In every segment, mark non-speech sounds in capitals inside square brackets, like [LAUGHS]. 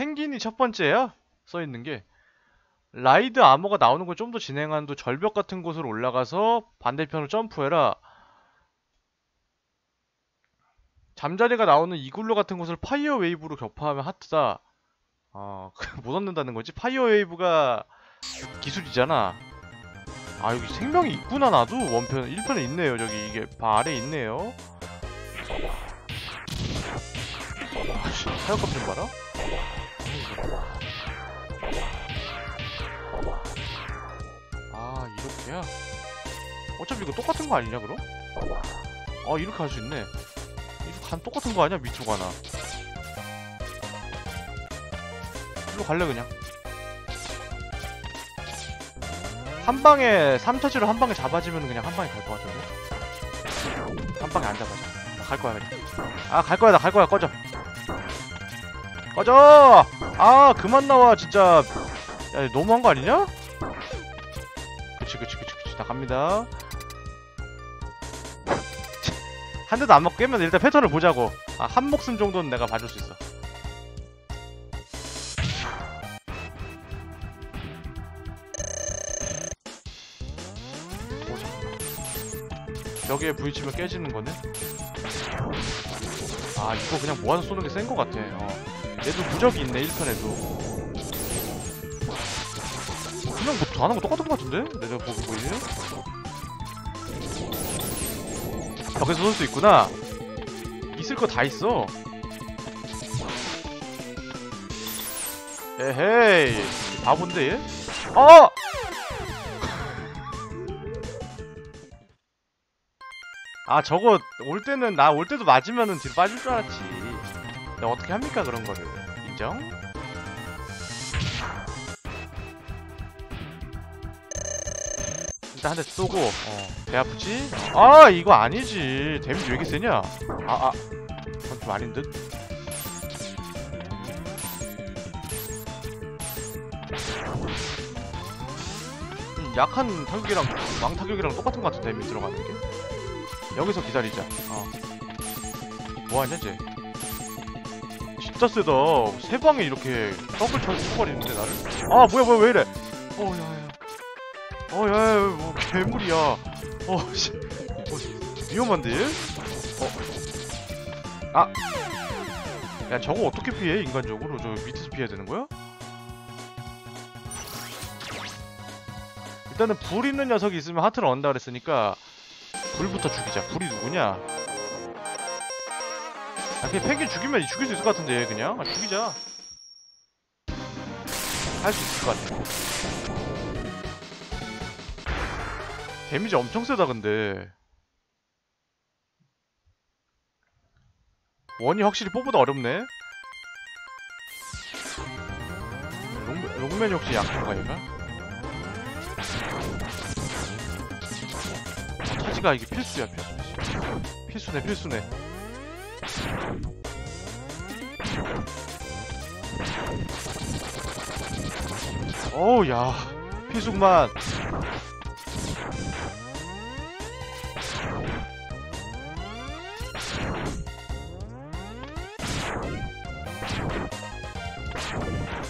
펭귄이 첫 번째야 써있는 게. 라이드 아머가 나오는 걸 좀 더 진행한 후 절벽 같은 곳으로 올라가서 반대편으로 점프해라. 잠자리가 나오는 이글루 같은 곳을 파이어 웨이브로 격파하면 하트다. 어, [LAUGHS] 못 얻는다는 거지? 파이어 웨이브가 기술이잖아. 아 여기 생명이 있구나 나도. 원편 1편에 있네요 저기. 이게 바 아래 있네요. 아씨 타격감 좀 봐라 아 이렇게야? 어차피 이거 똑같은 거 아니냐 그럼? 아 이렇게 할 수 있네. 이거 간 똑같은 거 아니야 밑으로 가나? 일로 갈래 그냥? 한 방에 3터지로 한 방에 잡아지면 그냥 한 방에 갈 것 같은데? 한 방에 안 잡아져. 나갈 거야 그냥. 아갈 거야 나 갈 거야 꺼져 꺼져 아 그만 나와 진짜 야 너무한 거 아니냐? 그치 그치 그치 그치 나 갑니다 [LAUGHS] 한 대도 안 맞고 깨면 일단 패턴을 보자고 아, 한 목숨 정도는 내가 봐줄 수 있어. 벽에 부딪히면 깨지는 거네? 아 이거 그냥 모아서 쏘는 게 센 거 같아 어. 얘도 무적이 있네 1편에도 그냥 뭐 다 하는 거 똑같은 거 같은데? 내가 보기 보이네? 벽에서 쏠 수 있구나 있을 거 다 있어 에헤이 바본데 얘? 어! [LAUGHS] 아 저거 올 때는 나 올 때도 맞으면은 뒤로 빠질 줄 알았지 어떻게 합니까 그런 거를 인정? 일단 한 대 쏘고 어, 배 아프지? 아 이거 아니지 데미지 왜 이렇게 세냐? 아아 그건 좀 아닌 듯? 음, 약한 타격이랑 왕 타격이랑 똑같은 것 같은 데미지 들어가는 게 여기서 기다리자 어. 뭐하냐 쟤 진짜 세다 세 방에 이렇게 떡을 쳐, 쳐버리는데 나를? 아 뭐야 뭐야 왜 이래? 어 야야 어 야야 뭐 괴물이야. 어씨. 어, 위험한데? 얘? 어. 아! 야 저거 어떻게 피해 인간적으로? 저 밑에서 피해야 되는 거야? 일단은 불 있는 녀석이 있으면 하트를 얻는다 그랬으니까 불부터 죽이자. 불이 누구냐 아 그냥 펭귄 죽이면 죽일 수 있을 것 같은데 얘 그냥? 아, 죽이자. 할 수 있을 것 같아. 데미지 엄청 세다 근데. 원이 확실히 뽑보다 어렵네. 롱, 롱맨이 혹시 약한가 얘가? 아, 차지가 이게 필수야 필수. 필수네 필수네 어우 야 필수구만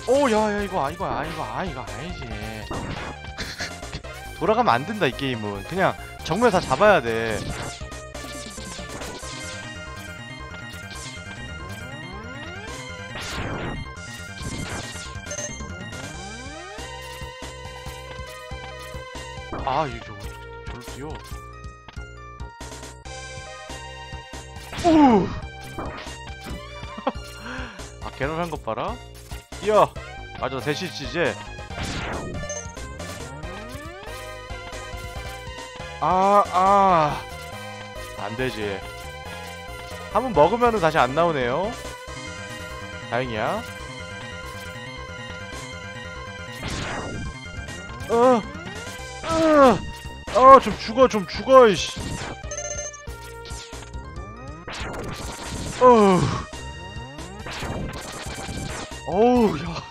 오, 야, 야, 이거, 아, 이거, 아, 이거, 아, 이거 아니지. [LAUGHS] 돌아가면 안 된다, 이 게임은. 그냥 정면 다 잡아야 돼. 아, 이거 저걸 뛰어. 오! [LAUGHS] 아, 개놀한 것 봐라. 뛰어! 맞아, 대시치지? 아, 아. 안 되지. 한 번 먹으면은 다시 안 나오네요. 다행이야. 어, 좀 죽어, 좀 죽어, 이씨. 어, 어우, 야.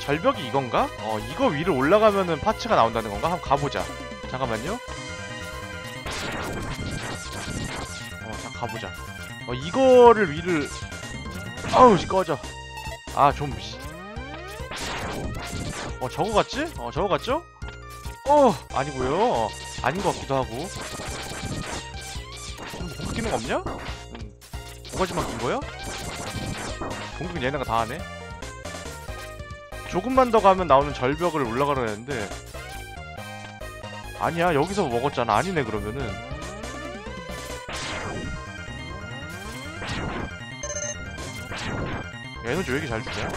절벽이 이건가? 어, 이거 위로 올라가면은 파츠가 나온다는 건가? 한번 가보자. 자, 잠깐만요. 어, 자 가보자. 어, 이거를 위를 아우 씨 꺼져. 아 좀. 씨. 어 저거 같지? 어 저거 같죠? 어 아니고요. 어, 아닌 것 같기도 하고. 좀 바뀌는 거 없냐? 음, 뭐가지만 긴 거야? 공격 얘네가 다 하네. 조금만 더 가면 나오는 절벽을 올라가려 했는데 아니야 여기서 먹었잖아 아니네 그러면은 에너지 왜 이렇게 잘 주냐?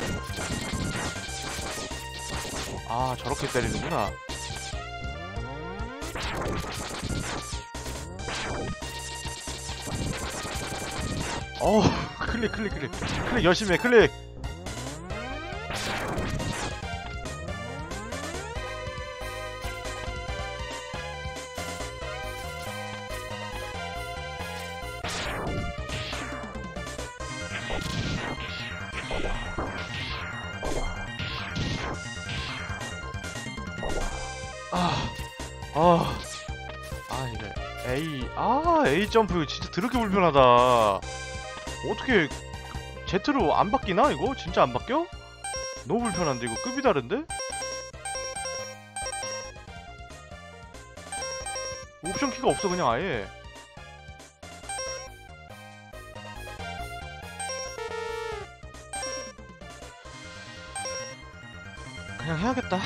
아 저렇게 때리는구나. 어 클릭 클릭 클릭. 클릭 열심히 해 클릭 아, 아 이게 A, 아 A 점프 이거 진짜 드럽게 불편하다. 어떻게 Z로 안 바뀌나 이거? 진짜 안 바뀌어? 너무 불편한데 이거 급이 다른데? 옵션 키가 없어 그냥 아예. 그냥 해야겠다.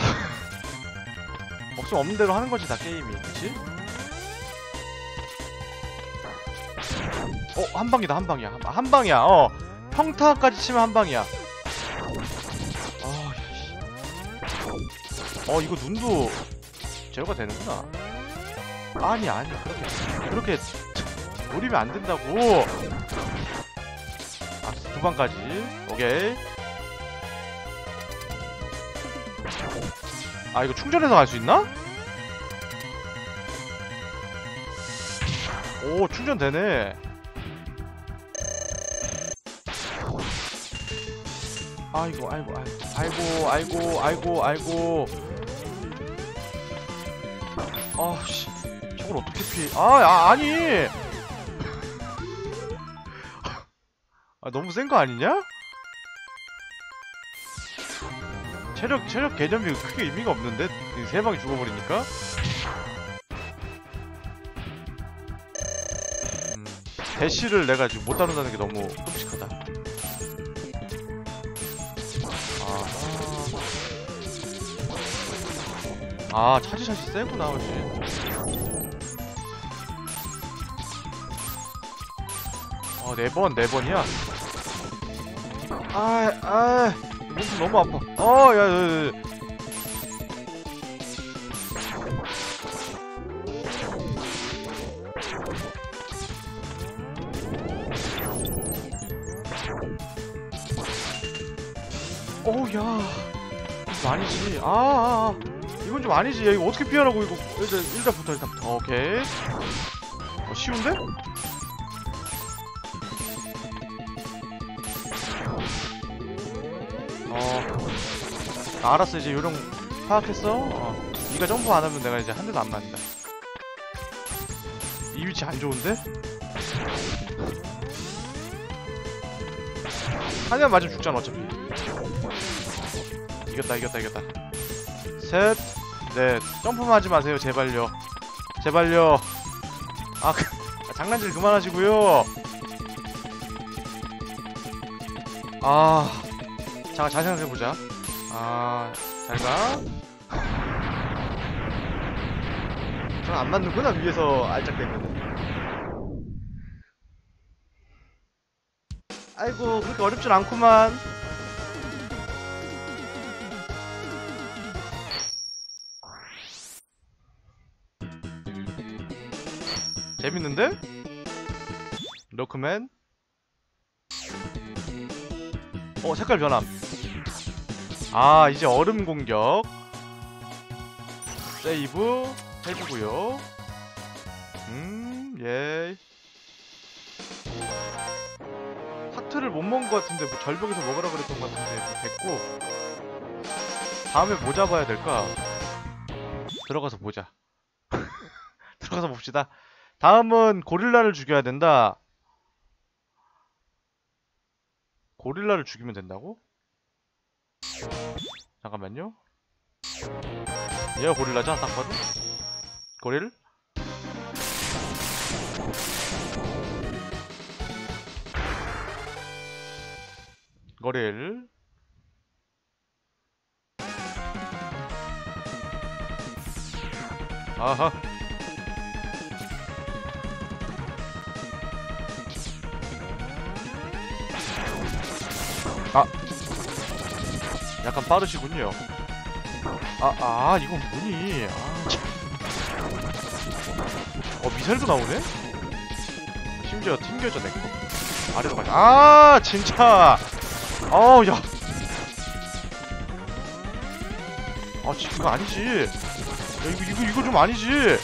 없으면 없는 대로 하는 거지 다 게임이. 그치? 어 한방이다 한방이야. 한, 한 방이야 어. 평타까지 치면 한 방이야. 어, 야, 씨. 어 이거 눈도 제어가 되는구나. 아니 아니 그렇게 그렇게 노리면 안 된다고. 아두 방까지. 오케이. 아 이거 충전해서 갈 수 있나? 오 충전되네. 아이고 아이고 아이고 아이고 아이고 아이고 아씨. 저걸 어떻게 피해? 아, 아 아니. [LAUGHS] 아 너무 센 거 아니냐? 체력 체력 개념이 크게 의미가 없는데? 이세 방이 죽어버리니까 대시를 내가 지금 못 다룬다는 게 너무 끔찍하다 아, 아 차지샷이 세구나 훨씬 어, 네 번, 네 번이야? 아, 아, 몸통 너무 아파. 어, 야, 야, 야, 아니지. 아, 아, 아. 이건 좀 아니지. 야, 이거 어떻게 피하라고, 이거. 일단, 일단 붙어, 일단 붙어. 오케이. 어, 쉬운데? 어. 아, 알았어. 이제 요령 파악했어? 어. 네가 점프 안 하면 내가 이제 한 대도 안 맞는다. 이 위치 안 좋은데? 한 대만 맞으면 죽잖아, 어차피. 이겼다, 이겼다, 이겼다. 셋, 넷. 점프만 하지 마세요, 제발요. 제발요. 아, 그, 아, 장난질 그만하시고요. 아, 잠깐 잘 생각해보자. 아, 잘 가. 저는 안 맞는구나, 위에서 알짝대면. 아이고, 그렇게 어렵진 않구만. 재밌는데? 로크맨? 어, 색깔 변함. 아, 이제 얼음 공격. 세이브 해주고요. 음, 예. 하트를 못 먹은 것 같은데 뭐 절벽에서 먹으라 그랬던 것 같은데 뭐 됐고 다음에 뭐 잡아야 될까? 들어가서 보자. [LAUGHS] 계속 가서 봅시다. 다음은 고릴라를 죽여야 된다. 고릴라를 죽이면 된다고? 잠깐만요. 얘가? 딱 봐도? 고릴? 고릴. 아하. 아. 약간 빠르시군요. 아, 아, 이건 뭐니? 아, 참. 어, 미사일도 나오네? 심지어 튕겨져, 내거. 아래로 가자. 아, 진짜! 어우, 야. 아, 지금 이거 아니지. 야, 이거, 이거, 이거 좀 아니지.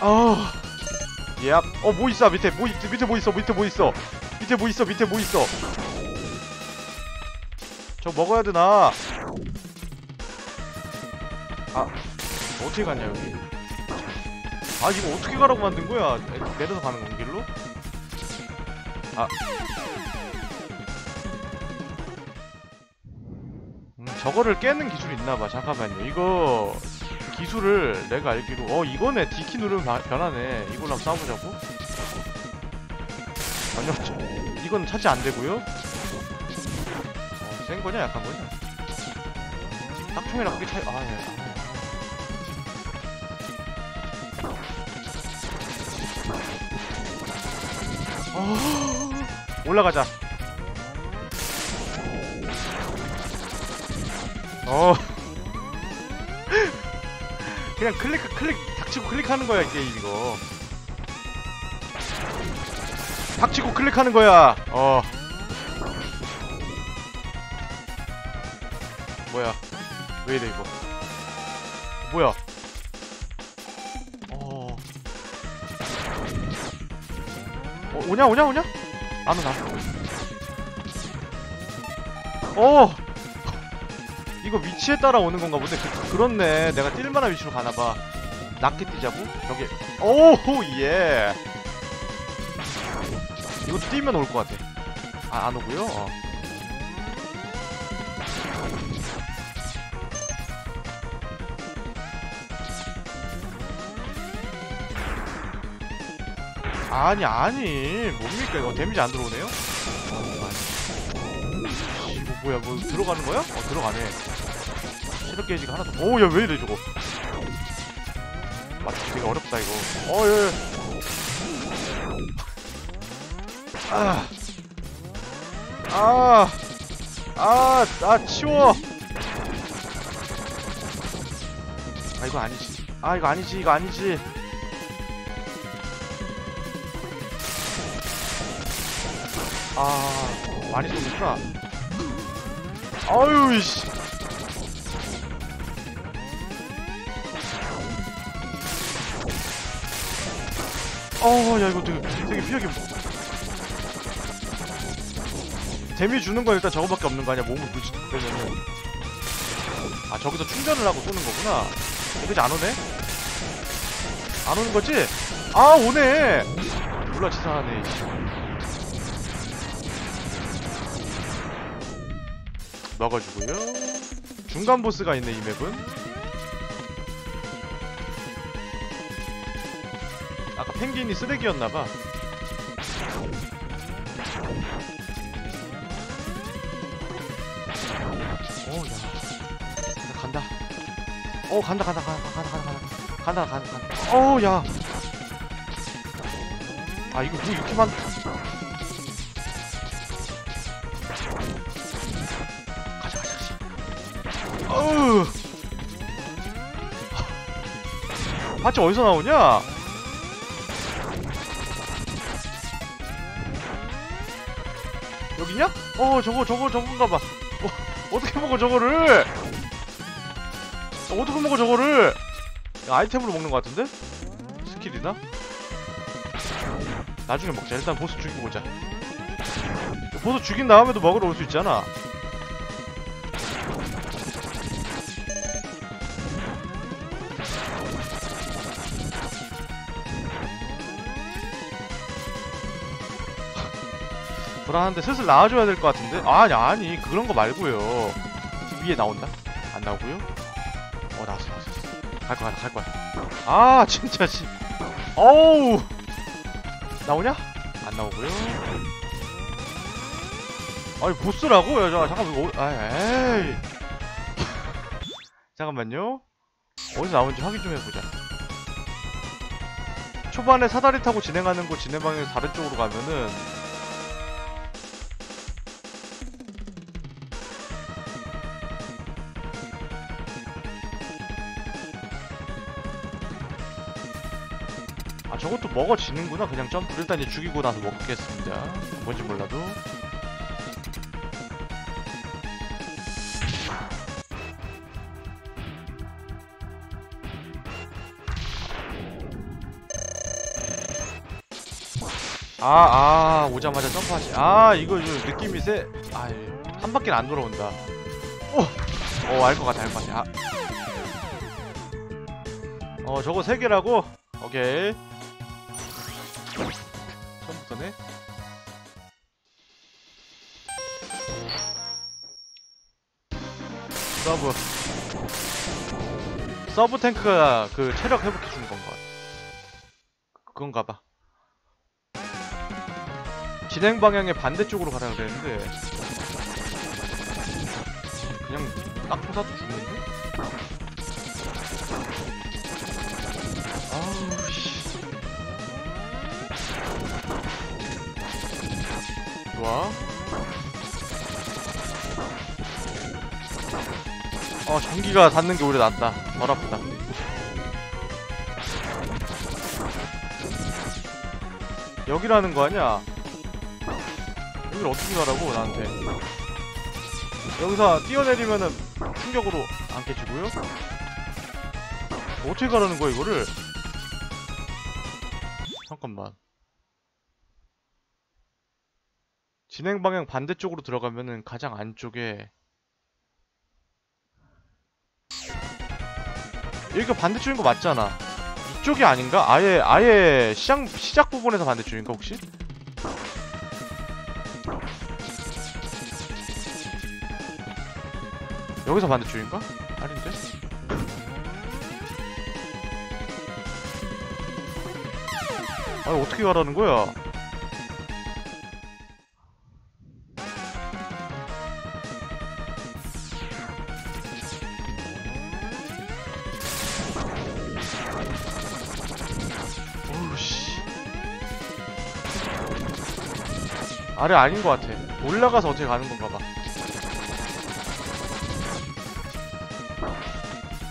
아, 예. 어, 뭐 있어? 밑에 뭐 있, 밑에 뭐 있어? 밑에 뭐 있어? 밑에 뭐 있어? 밑에 뭐 있어? 저 먹어야 되나? 아, 어떻게 갔냐 여기? 아, 이거 어떻게 가라고 만든 거야? 내- 내려서 가는 건 길로? 아. 음, 저거를 깨는 기술이 있나봐. 잠깐만요. 이거 기술을 내가 알기로 어 이거네 D키 누르면 바- 변하네. 이걸로 한번 싸워보자고. 아니요, 저, 이건 차지 안 되고요. 어, 센 거냐, 약한 거냐? 딱총이랑 크게 차이. 아, 예. 어, 올라가자. 어. 그냥 클릭 클릭 닥치고 클릭하는 거야 이게 이거. 닥치고 클릭하는 거야. 어. 뭐야? 왜 이래 이거? 뭐야? 어. 어 오냐 오냐 오냐? 안 오나? 어. 이거 위치에 따라 오는 건가 본데. 그, 그렇네. 내가 뛸 만한 위치로 가나 봐. 낮게 뛰자고? 저기. 오호 예. 이것도 뛰면 올 것 같아. 아, 안 오고요. 어. 아니 아니 뭡니까 이거 데미지 안 들어오네요? 어, 아니. 이거 뭐야 뭐 들어가는 거야? 어 들어가네 체력 게이지가 하나도 오야 왜 이래 저거 맞추기 되게 어렵다 이거 어 예 아. 아. 아, 아, 치워. 아, 이거 아니지. 아, 이거 아니지. 이거 아니지. 아, 많이 쏘는구나. 아유, 씨. 어, 야, 이거 되게, 되게 피하기 데미 주는 건 일단 저거밖에 없는 거 아니야 몸을 부지 빼면은 아 저기서 충전을 하고 쏘는 거구나 그지 안 오네? 안 오는 거지? 아 오네 몰라 치사하네 씨. 먹어주고요 중간 보스가 있네 이 맵은 펭귄이 쓰레기였나봐 오, 야. 간다. 오, 간다, 간다, 간다, 간다, 간다, 간다, 간다, 간다, 간다. 오, 야. 아, 이거 뭐 이렇게 많. 가자, 가자, 가자. 어우. 파츠 어디서 나오냐? 어, 저거, 저거, 저건가 봐. 어, 어떻게 먹어 저거를? 어, 어떻게 먹어 저거를? 야, 아이템으로 먹는 것 같은데? 스킬이나? 나중에 먹자. 일단 보스 죽이고 보자. 보스 죽인 다음에도 먹으러 올 수 있잖아. 불안한데 슬슬 나와줘야 될 것 같은데? 아니 아니 그런 거 말고요 위에 나온다? 안 나오고요? 어 나왔어 나왔어 갈 거야 갈 거야 아 [LAUGHS] 진짜 씨 어우 나오냐? 안 나오고요 아니 보스라고? 야 자, 잠깐만 어, 아 에이 [LAUGHS] 잠깐만요 어디서 나오는지 확인 좀 해보자 초반에 사다리 타고 진행하는 곳 진행 방향에서 다른 쪽으로 가면은 먹어지는구나 그냥 점프 일단 이제 죽이고 나서 먹겠습니다 뭔지 몰라도 아, 아, 오자마자 점프하시. 아, 이거 좀 느낌이 세. 아, 한 바퀴는 안 돌아온다. 오! 어, 알 것 같아, 알 것 같아. 아. 어, 저거 세 개라고? 오케이. 처음부터네. 서브. 서브 탱크가 그 체력 회복해 주는 건가? 그건가 봐. 진행 방향의 반대쪽으로 가라 그랬는데 그냥 딱 부사도 죽는데? 아우 씨 좋아. 어 전기가 닿는 게 오히려 낫다. 덜 아프다. 여기라는 거 아니야? 여기를 어떻게 가라고 나한테? 여기서 뛰어내리면은 충격으로 안 깨지고요? 어떻게 가라는 거야 이거를 진행 방향 반대쪽으로 들어가면은 가장 안쪽에 여기가 반대쪽인 거 맞잖아 이쪽이 아닌가? 아예 아예 시작 시작 부분에서 반대쪽인가 혹시? 여기서 반대쪽인가? 아닌데? 아니 어떻게 가라는 거야? 아래 아닌 것 같아. 올라가서 어떻게 가는 건가 봐.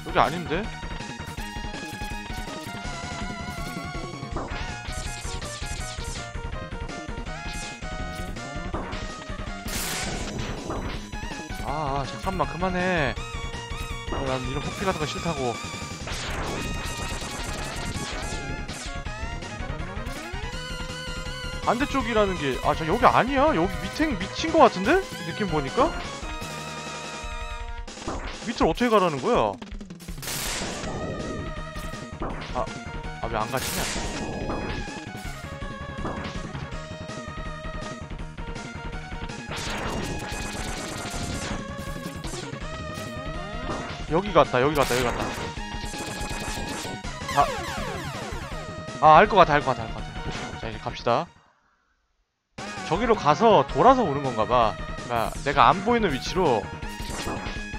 여기 아닌데? 아, 아 잠깐만. 그만해. 어, 난 이런 폭피 같은 거 싫다고 반대쪽이라는 게 아 저 여기 아니야 여기 밑에 미친 거 같은데? 느낌 보니까? 밑을 어떻게 가라는 거야? 아, 아 왜 안 가지냐? 여기 갔다, 여기 갔다, 여기 갔다. 아, 아, 알 것 같아, 알 것 같아, 알 것 같아. 자, 이제 갑시다. 저기로 가서 돌아서 오는 건가 봐. 그러니까 내가 안 보이는 위치로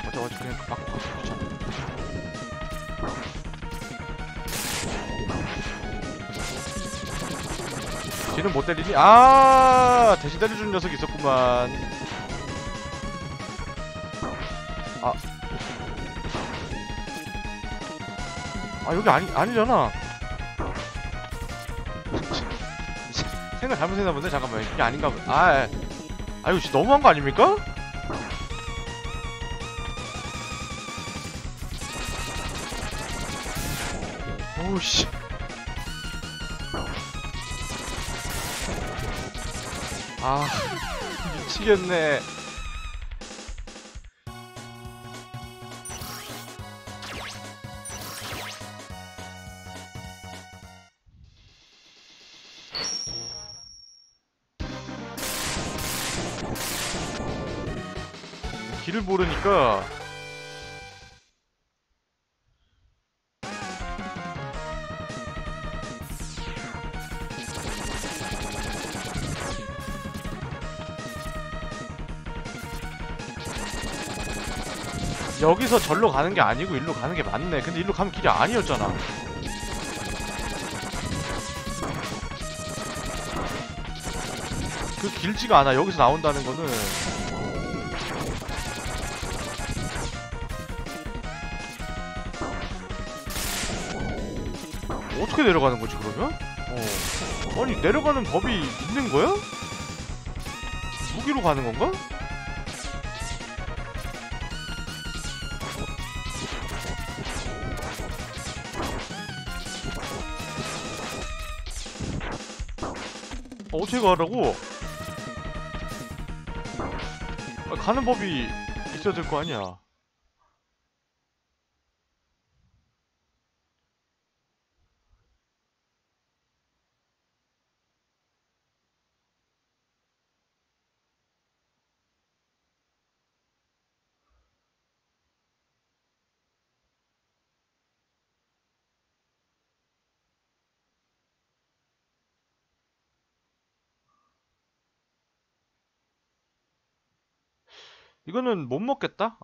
어디 어디 그냥 가서 귀찮아. 뒤는 못 때리니? 아 대신 때려주는 녀석이 있었구만. 아, 아 여기 아니 아니잖아. 생각 잘못했나 본데 잠깐만 이게 아닌가 보. 아, 아, 아 이거 진짜 너무한 거 아닙니까? 오우씨. 아 미치겠네. 길을 모르니까 여기서 절로 가는 게 아니고 일로 가는 게 맞네. 근데 일로 가면 길이 아니었잖아. 그 길지가 않아. 여기서 나온다는 거는 어떻게 내려가는 거지 그러면? 어. 아니 내려가는 법이 있는 거야? 무기로 가는 건가? 어, 어떻게 가라고? 아, 가는 법이 있어야 될 거 아니야. 이거는 못 먹겠다?